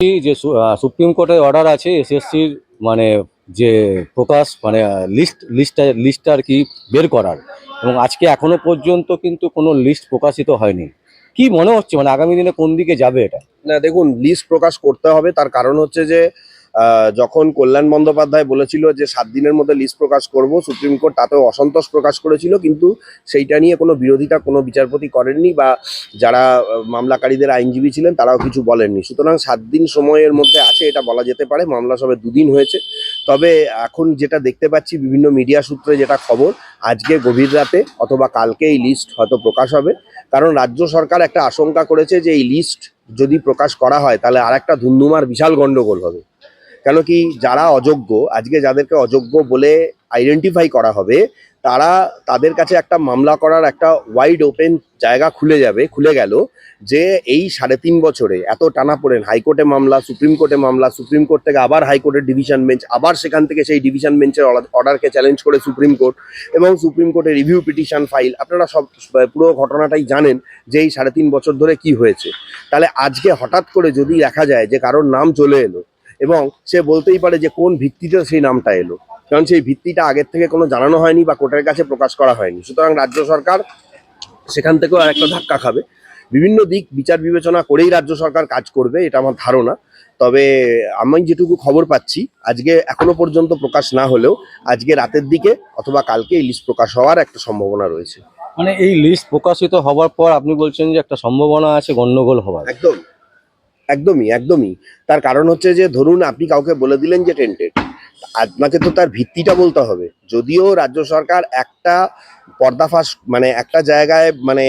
যে সুপ্রিম কোর্টের অর্ডার আছে এসএসসির মানে যে প্রকাশ মানে লিস্ট লিস্টটা লিস্ট আর কি বের করার। এবং আজকে এখনও পর্যন্ত কিন্তু কোনো লিস্ট প্রকাশিত হয়নি। কি মনে হচ্ছে মানে আগামী দিনে কোন দিকে যাবে এটা? না, দেখুন লিস্ট প্রকাশ করতে হবে, তার কারণ হচ্ছে যে যখন কল্যাণ বন্দ্যোপাধ্যায় বলেছিল যে সাত দিনের মধ্যে লিস্ট প্রকাশ করব, সুপ্রিম কোর্ট তাতেও অসন্তোষ প্রকাশ করেছিল, কিন্তু সেইটা নিয়ে কোনো বিরোধিতা কোনো বিচারপতি করেননি বা যারা মামলাকারীদের আইনজীবী ছিলেন তারাও কিছু বলেননি। সুতরাং সাত দিন সময়ের মধ্যে আছে, এটা বলা যেতে পারে, মামলা সবে দুদিন হয়েছে। তবে এখন যেটা দেখতে পাচ্ছি, বিভিন্ন মিডিয়া সূত্রে যেটা খবর, আজকে গভীর রাতে অথবা কালকে এই লিস্ট হয়তো প্রকাশ হবে। কারণ রাজ্য সরকার একটা আশঙ্কা করেছে যে এই লিস্ট যদি প্রকাশ করা হয়, তাহলে আর একটা ধুন্ধুমার বিশাল গন্ডগোল হবে। কেন কি যারা অযোগ্য, আজকে যাদেরকে অযোগ্য বলে আইডেন্টিফাই করা হবে, তারা তাদের কাছে একটা মামলা করার একটা ওয়াইড ওপেন জায়গা খুলে যাবে, খুলে গেল যে এই সাড়ে তিন বছরে এত টানা পড়েন হাইকোর্টে মামলা, সুপ্রিম কোর্টে মামলা, সুপ্রিম কোর্ট থেকে আবার হাইকোর্টের ডিভিশন বেঞ্চ আবার সেখান থেকে সেই ডিভিশন বেঞ্চের অর্ডারকে চ্যালেঞ্জ করে সুপ্রিম কোর্ট এবং সুপ্রিম কোর্টে রিভিউ পিটিশন ফাইল আপনারা সব, পুরো ঘটনাটাই জানেন যে এই সাড়ে তিন বছর ধরে কি হয়েছে। তাহলে আজকে হঠাৎ করে যদি দেখা যায় যে কারোর নাম চলে এলো এবং সে বলতেই পারে যে কোন ভিত্তিতে সেই নামটা এলো। কারণ সেই ভিত্তিটা আগের থেকে কোনো জানানো হয়নি বা কোর্টের কাছে প্রকাশ করা হয়নি। সুতরাং রাজ্য সরকার সেখান থেকেও আর একটা ধাক্কা খাবে। বিভিন্ন দিক বিচার বিবেচনা করেই রাজ্য সরকার কাজ করবে এটা আমার ধারণা। তবে আমি যেটুকু খবর পাচ্ছি আজকে এখনও পর্যন্ত প্রকাশ না হলেও আজকে রাতের দিকে অথবা কালকে এই লিস্ট প্রকাশ হওয়ার একটা সম্ভাবনা রয়েছে। মানে এই লিস্ট প্রকাশিত হওয়ার পর আপনি বলছেন যে একটা সম্ভাবনা আছে গন্ডগোল হওয়ার। একদম। একদমই একদমই। তার কারণ হচ্ছে যে, ধরুন আপনি কাউকে বলে দিলেন যে টেন্টেড আপনাকে তো তার ভিত্তিটা বলতে হবে। যদিও রাজ্য সরকার একটা পর্দাফাস মানে একটা জায়গায় মানে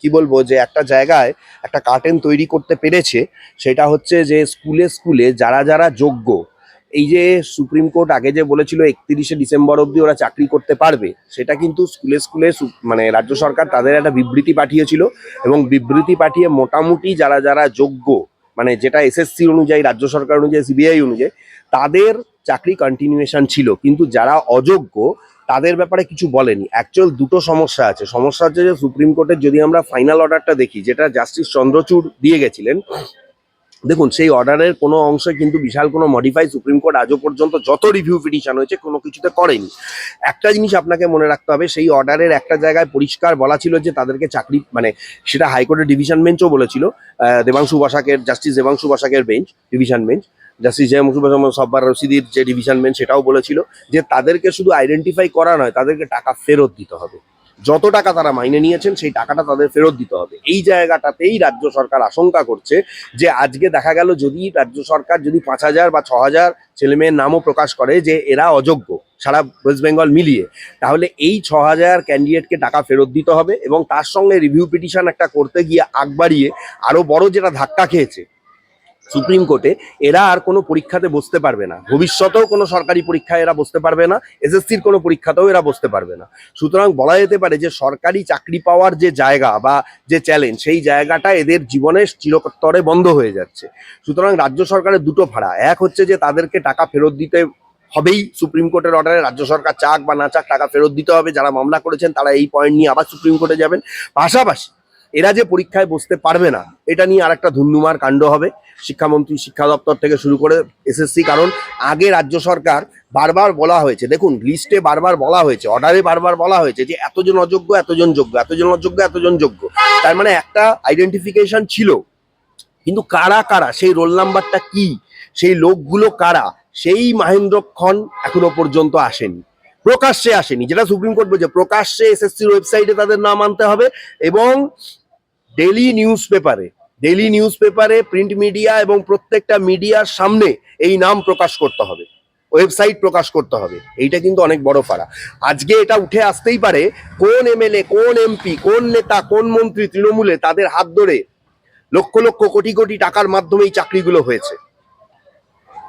কি বলব যে, একটা জায়গায় একটা কার্টেন তৈরি করতে পেরেছে, সেটা হচ্ছে যে, স্কুলে স্কুলে যারা যারা যোগ্য এই যে সুপ্রিম কোর্ট আগে যে বলেছিল একত্রিশে ডিসেম্বর অবধি ওরা চাকরি করতে পারবে, সেটা কিন্তু স্কুলে স্কুলে মানে রাজ্য সরকার তাদের একটা বিবৃতি পাঠিয়েছিল এবং বিবৃতি পাঠিয়ে মোটামুটি যারা যারা যোগ্য মানে যেটা এসএসসি অনুযায়ী, রাজ্য সরকার অনুযায়ী সিবিআই অনুযায়ী, তাদের চাকরি কন্টিনিউয়েশন ছিল। কিন্তু যারা অযোগ্য, তাদের ব্যাপারে কিছু বলেনি। অ্যাকচুয়াল দুটো সমস্যা আছে। সমস্যা হচ্ছে যে সুপ্রিম কোর্টের যদি আমরা ফাইনাল অর্ডারটা দেখি, যেটা জাস্টিস চন্দ্রচূড় দিয়ে গেছিলেন দেখুন, সেই অর্ডারের কোনো অংশে কিন্তু বিশাল কোনো মডিফাই সুপ্রিম কোর্ট আজও পর্যন্ত যত রিভিউ পিটিশন হয়েছে কোনো কিছুতে করেনি। একটা জিনিস আপনাকে মনে রাখতে হবে, সেই অর্ডারের একটা জায়গায় পরিষ্কার বলা ছিল যে তাদেরকে চাকরি মানে সেটা হাইকোর্টের ডিভিশন বেঞ্চও বলেছিল দেবাংশু বসাকের জাস্টিস দেবাংশু বসাকের বেঞ্চ ডিভিশন বেঞ্চ জাস্টিস জয়মুখী সব্বার রশিদির যে ডিভিশন বেঞ্চ সেটাও বলেছিল যে তাদেরকে শুধু আইডেন্টিফাই করা নয়, তাদেরকে টাকা ফেরত দিতে হবে। যত টাকা তারা মাইনে নিয়েছেন, সেই টাকাটা তাদের ফেরত দিতে হবে। এই জায়গাটাতেই রাজ্য সরকার আশঙ্কা করছে যে, আজকে দেখা গেল যদি রাজ্য সরকার যদি পাঁচ হাজার বা ছ হাজার ছেলেমেয়ের নামও প্রকাশ করে যে, এরা অযোগ্য, সারা ওয়েস্ট বেঙ্গল মিলিয়ে, তাহলে এই ছ হাজার ক্যান্ডিডেটকে টাকা ফেরত দিতে হবে এবং তার সঙ্গে রিভিউ পিটিশন একটা করতে গিয়ে আগ বাড়িয়ে আরও বড় যেটা ধাক্কা খেয়েছে সুপ্রিম কোর্টে, এরা আর কোনো পরীক্ষাতে বসতে পারবে না। ভবিষ্যতেও কোনো সরকারি পরীক্ষায় এরা বসতে পারবে না, এসএসসির কোনো পরীক্ষাতেও এরা বসতে পারবে না। সুতরাং বলা যেতে পারে যে সরকারি চাকরি পাওয়ার যে জায়গা বা যে চ্যালেঞ্জ সেই জায়গাটা এদের জীবনের চিরতরে বন্ধ হয়ে যাচ্ছে। সুতরাং রাজ্য সরকারের দুটো ভাড়া। এক হচ্ছে যে তাদেরকে টাকা ফেরত দিতে হবেই, সুপ্রিম কোর্টের অর্ডারে রাজ্য সরকার চাক বা না চাক টাকা ফেরত দিতে হবে, যারা মামলা করেছেন তারা এই পয়েন্ট নিয়ে আবার সুপ্রিম কোর্টে যাবেন। পাশাপাশি এরা যে পরীক্ষায় বসতে পারবে না, এটা নিয়ে আর একটা ধুন্ধুমার কাণ্ড হবে। শিক্ষামন্ত্রী, শিক্ষা দপ্তর থেকে শুরু করে এসএসসি, কারণ আগে রাজ্য সরকার বারবার বলা হয়েছে, দেখুন লিস্টে বারবার বলা হয়েছে অর্ডারে বারবার বলা হয়েছে যে এতজন অযোগ্য, এতজন যোগ্য, এতজন অযোগ্য, এতজন যোগ্য। তার মানে একটা আইডেন্টিফিকেশন ছিল। কিন্তু কারা কারা, সেই রোল নাম্বারটা কি, সেই লোকগুলো কারা, সেই মাহেন্দ্রক্ষণ এখনও পর্যন্ত আসেনি। প্রকাশ্যে আসেনি। যেটা সুপ্রিম কোর্ট বলছে, প্রকাশ্যে এসএসসির ওয়েবসাইটে তাদের নাম আনতে হবে এবং ডেলি নিউজ পেপারে ডেলি নিউজ পেপারে প্রিন্ট মিডিয়া এবং প্রত্যেকটা মিডিয়ার সামনে এই নাম প্রকাশ করতে হবে ওয়েবসাইট প্রকাশ করতে হবে। এইটা কিন্তু অনেক বড় ফাড়া। আজকে এটা উঠে আসতেই পারে, কোন এমএলএ কোন এমপি কোন নেতা, কোন মন্ত্রী তৃণমূলে তাদের হাত ধরে লক্ষ লক্ষ কোটি কোটি টাকার মাধ্যমে এই চাকরিগুলো হয়েছে।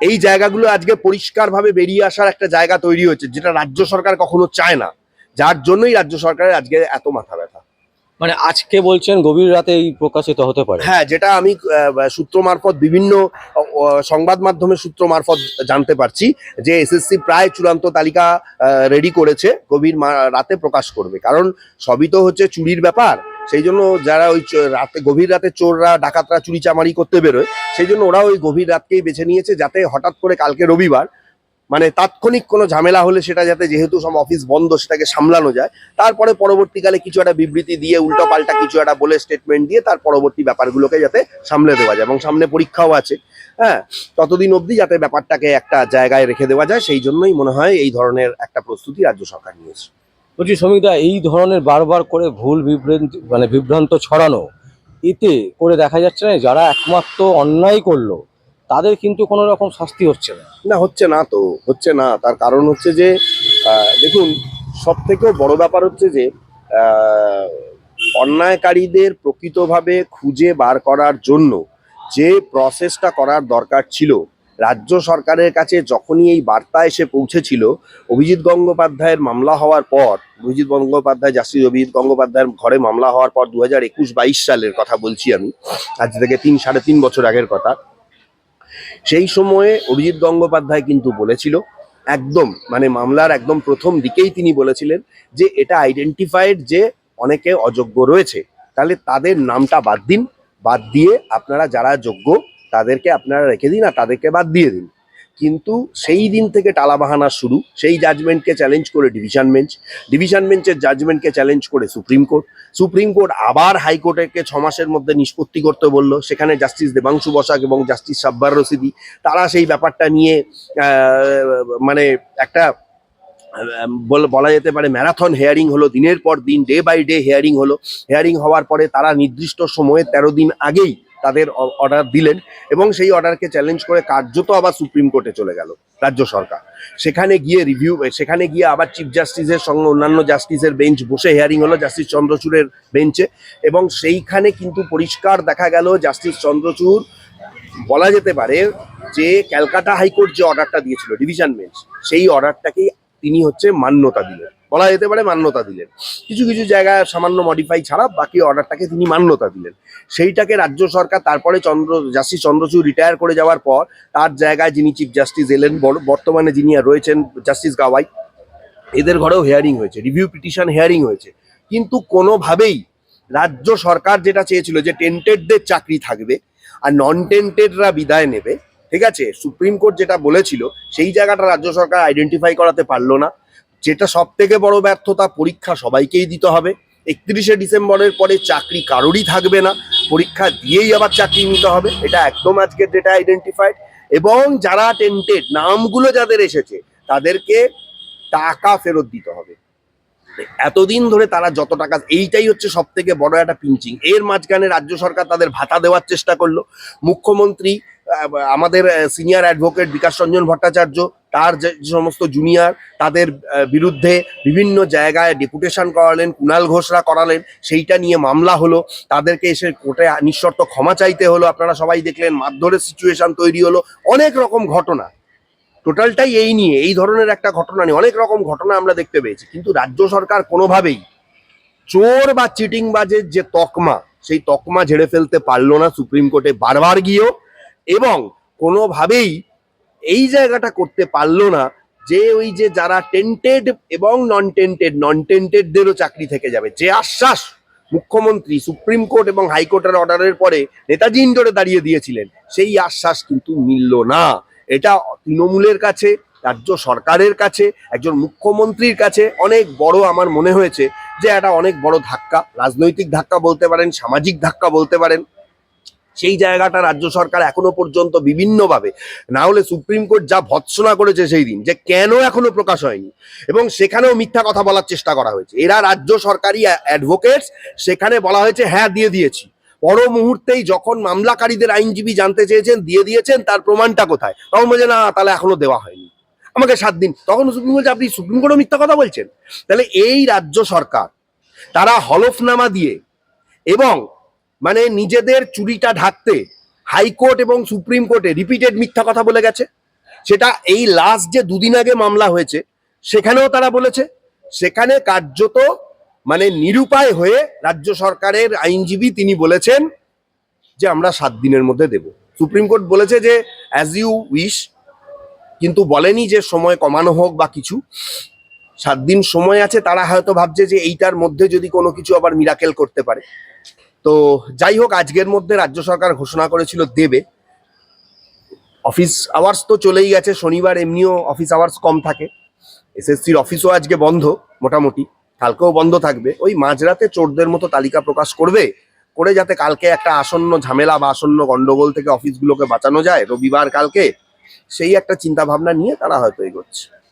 এই জায়গাগুলো আজকে পরিষ্কারভাবে বেরিয়ে আসার একটা জায়গা তৈরি হয়েছে, যেটা রাজ্য সরকার কখনো চায় না। যার জন্যই রাজ্য সরকারের আজকে এত মাথা ব্যথা। মানে আজকে বলছেন গভীর রাতে এই প্রকাশিত হতে পারে। হ্যাঁ যেটা আমি সূত্র মারফত বিভিন্ন সংবাদ মাধ্যমের সূত্র মারফত জানতে পারছি যে এসএসসি প্রায় চূড়ান্ত তালিকা রেডি করেছে, গভীর রাতে প্রকাশ করবে। কারণ সবই তো হচ্ছে চুরির ব্যাপার। সেই জন্য যারা ওই রাতে, গভীর রাতে চোররা, ডাকাতরা চুরি চামারি করতে বেরোয়, সেই জন্য ওরা ওই গভীর রাতকেই বেছে নিয়েছে, যাতে হঠাৎ করে কালকে রবিবার মানে তাৎক্ষণিক কোনো ঝামেলা হলে সেটা যাতে যেহেতু সব অফিস বন্ধ, সেটাকে সামলানো যায়। তারপরে পরবর্তীকালে কিছু একটা বিবৃতি দিয়ে উল্টো পাল্টা কিছু একটা বলে স্টেটমেন্ট দিয়ে, তার পরবর্তী ব্যাপারগুলোকে যাতে সামলে দেওয়া যায় এবং সামনে পরীক্ষাও আছে। হ্যাঁ ততদিন অবধি যাতে ব্যাপারটাকে একটা জায়গায় রেখে দেওয়া যায়, সেই জন্যই মনে হয় এই ধরনের একটা প্রস্তুতি রাজ্য সরকার নিয়েছে বলছি সমিতা এই ধরনের বারবার করে ভুল বিভ্রান্তি মানে বিভ্রান্ত ছড়ানো, এতে করে দেখা যাচ্ছে না যারা একমাত্র অন্যায় করল তাদের কিন্তু কোনো রকম শাস্তি হচ্ছে না। না, হচ্ছে না তো, হচ্ছে না। তার কারণ হচ্ছে যে দেখুন সব থেকেও বড় ব্যাপার হচ্ছে যে অন্যায়কারীদের প্রকৃতভাবে খুঁজে বার করার জন্য যে প্রসেসটা করার দরকার ছিল, রাজ্য সরকারের কাছে যখনই এই বার্তা এসে পৌঁছেছিল, অভিজিৎ গঙ্গোপাধ্যায়ের মামলা হওয়ার পর, অভিজিৎ গঙ্গোপাধ্যায়, জাস্টিস অভিজিৎ গঙ্গোপাধ্যায়ের ঘরে মামলা হওয়ার পর দু হাজার একুশ বাইশ সালের কথা বলছি আমি, আজ থেকে তিন, সাড়ে তিন বছর আগের কথা। সেই সময়ে অভিজিৎ গঙ্গোপাধ্যায় কিন্তু বলেছিল, একদম মানে মামলার একদম প্রথম দিকেই তিনি বলেছিলেন যে এটা আইডেন্টিফাইড যে অনেকে অযোগ্য রয়েছে। তাহলে তাদের নামটা বাদ দিন, বাদ দিয়ে আপনারা যারা যোগ্য তাদেরকে আপনারা রেখে দিন আর তাদেরকে বাদ দিয়ে দিন। কিন্তু সেই দিন থেকে টালাবাহানা শুরু। সেই জাজমেন্টকে চ্যালেঞ্জ করে ডিভিশন বেঞ্চ ডিভিশন বেঞ্চের জাজমেন্টকে চ্যালেঞ্জ করে সুপ্রিম কোর্ট সুপ্রিম কোর্ট আবার হাইকোর্টকে ছ মাসের মধ্যে নিষ্পত্তি করতে বলল। সেখানে জাস্টিস দেবাংশু বসাক এবং জাস্টিস সাব্বার রশিদি তারা সেই ব্যাপারটা নিয়ে মানে একটা বলা যেতে পারে ম্যারাথন হেয়ারিং হলো। দিনের পর দিন ডে বাই ডে হেয়ারিং হলো। হেয়ারিং হওয়ার পরে তারা নির্দিষ্ট সময়ে তেরো দিন আগেই তাদের অর্ডার দিলেন এবং সেই অর্ডারকে চ্যালেঞ্জ করে কার্যত আবার সুপ্রিম কোর্টে চলে গেল, রাজ্য সরকার। সেখানে গিয়ে রিভিউ সেখানে গিয়ে আবার চিফ জাস্টিসের সঙ্গে অন্যান্য জাস্টিসের বেঞ্চ বসে হেয়ারিং হলো জাস্টিস চন্দ্রচূড়ের বেঞ্চে এবং সেইখানে কিন্তু পরিষ্কার দেখা গেল জাস্টিস চন্দ্রচূড়, বলা যেতে পারে যে ক্যালকাটা হাইকোর্ট যে অর্ডারটা দিয়েছিল ডিভিশন বেঞ্চ সেই অর্ডারটাকেই তিনি হচ্ছে মান্যতা দিলেন। বলা যেতে পারে মান্যতা দিলেন। কিছু কিছু জায়গায় সামান্য মডিফাই ছাড়া বাকি অর্ডারটাকে তিনি মান্যতা দিলেন। সেইটাকে রাজ্য সরকার তারপরে চন্দ্র, জাস্টিস চন্দ্রচূড় রিটায়ার করে যাওয়ার পর তার জায়গায় যিনি চিফ জাস্টিস এলেন, বর- বর্তমানে যিনি রয়েছেন জাস্টিস গাওয়াই, এদের ঘরেও হেয়ারিং হয়েছে রিভিউ পিটিশন হেয়ারিং হয়েছে। কিন্তু কোনোভাবেই রাজ্য সরকার যেটা চেয়েছিল যে টেন্টেডদের চাকরি থাকবে আর নন টেন্টেডরা বিদায় নেবে, ঠিক আছে? সুপ্রিম কোর্ট যেটা বলেছিল, সেই জায়গাটা রাজ্য সরকার আইডেন্টিফাই করাতে পারল না। যেটা সব থেকে বড় ব্যর্থতা, পরীক্ষা সবাইকেই দিতে হবে। একত্রিশে ডিসেম্বরের পরে চাকরি কারোরই থাকবে না। পরীক্ষা দিয়েই আবার চাকরি নিতে হবে, এটা একদম আজকের ডেটা আইডেন্টিফাইড এবং যারা টেন্টেড নামগুলো যাদের এসেছে, তাদেরকে টাকা ফেরত দিতে হবে। এতদিন ধরে তারা যত টাকা, এইটাই হচ্ছে সব থেকে বড় একটা পিঞ্চিং এর মাঝখানে রাজ্য সরকার তাদের ভাতা দেওয়ার চেষ্টা করল। মুখ্যমন্ত্রী আমাদের সিনিয়র অ্যাডভোকেট বিকাশ রঞ্জন ভট্টাচার্য তার যে সমস্ত জুনিয়র তাদের বিরুদ্ধে বিভিন্ন জায়গায় ডেপুটেশন করালেন, কুণাল ঘোষরা করালেন, সেইটা নিয়ে মামলা হলো। তাদেরকে এসে কোর্টে নিঃশর্ত ক্ষমা চাইতে হলো। আপনারা সবাই দেখলেন মারধরের সিচুয়েশন তৈরি হলো। অনেক রকম ঘটনা। টোটালটাই এই নিয়ে, এই ধরনের একটা ঘটনা নিয়ে অনেক রকম ঘটনা আমরা দেখতে পেয়েছি। কিন্তু রাজ্য সরকার কোনোভাবেই চোর বা চিটিংবাজের যে তকমা, সেই তকমা ঝেড়ে ফেলতে পারল না সুপ্রিম কোর্টে বারবার গিয়েও। এবং কোনোভাবেই এই জায়গাটা করতে পারল না যে ওই যে যারা টেন্টেড এবং নন টেন্টেড নন টেন্টেডদেরও চাকরি থেকে যাবে। যে আশ্বাস মুখ্যমন্ত্রী, সুপ্রিম কোর্ট এবং হাইকোর্টের অর্ডারের পরে নেতাজি ইন্ডোরে দাঁড়িয়ে দিয়েছিলেন, সেই আশ্বাস কিন্তু মিলল না। এটা তৃণমূলের কাছে, রাজ্য সরকারের কাছে, একজন মুখ্যমন্ত্রীর কাছে অনেক বড় আমার মনে হয়েছে যে এটা অনেক বড় ধাক্কা। রাজনৈতিক ধাক্কা বলতে পারেন, সামাজিক ধাক্কা বলতে পারেন। সেই জায়গাটা রাজ্য সরকার এখনও পর্যন্ত বিভিন্নভাবে, না হলে সুপ্রিম কোর্ট যা ভৎসনা করেছে সেই দিন, যে কেন এখনও প্রকাশ হয়নি, এবং সেখানেও মিথ্যা কথা বলার চেষ্টা করা হয়েছে। এরা রাজ্য সরকারি অ্যাডভোকেটস সেখানে বলা হয়েছে হ্যাঁ দিয়ে দিয়েছি। পর মুহূর্তেই যখন মামলাকারীদের আইনজীবী জানতে চেয়েছেন, দিয়ে দিয়েছেন, তার প্রমাণটা কোথায়? তখন বলছে, না, তাহলে এখনও দেওয়া হয়নি। আমাকে সাত দিন, তখন সুপ্রিম বলছে, আপনি সুপ্রিম কোর্টও মিথ্যা কথা বলছেন? তাহলে এই রাজ্য সরকার, তারা হলফনামা দিয়ে, এবং মানে নিজেদের চুরিটা ঢাকতে হাইকোর্ট এবং সুপ্রিম কোর্টে রিপিটেড মিথ্যা কথা বলে গেছে। সেটা এই লাস্ট যে দুদিন আগে মামলা হয়েছে, সেখানেও তারা বলেছে, সেখানে কার্যত মানে নিরুপায় হয়ে রাজ্য সরকারের আইনজীবী তিনি বলেছেন যে আমরা সাত দিনের মধ্যে দেব। সুপ্রিম কোর্ট বলেছে যে অ্যাজ ইউ উইশ কিন্তু বলেনি যে সময় কমানো হোক বা কিছু। সাত দিন সময় আছে, তারা হয়তো ভাবছে যে এইটার মধ্যে যদি কোনো কিছু আবার মিরাকেল করতে পারে। তো যাই হোক, আজকের মধ্যে রাজ্য সরকার ঘোষণা করেছিল দেবে। অফিস আওয়ার্স তো চলেই গেছে, শনিবার এমনিও অফিস আওয়ার্স কম থাকে। এসএসসির অফিসও আজকে বন্ধ, মোটামুটি। কালকেও বন্ধ থাকবে। ওই মাঝরাতে চোরদের মতো তালিকা প্রকাশ করবে, করে যাতে কালকে একটা আসন্ন ঝামেলা বা আসন্ন গন্ডগোল থেকে অফিসগুলোকে বাঁচানো যায়। রবিবার কালকে সেই একটা চিন্তা ভাবনা নিয়ে তারা হয়তো এগোচ্ছে।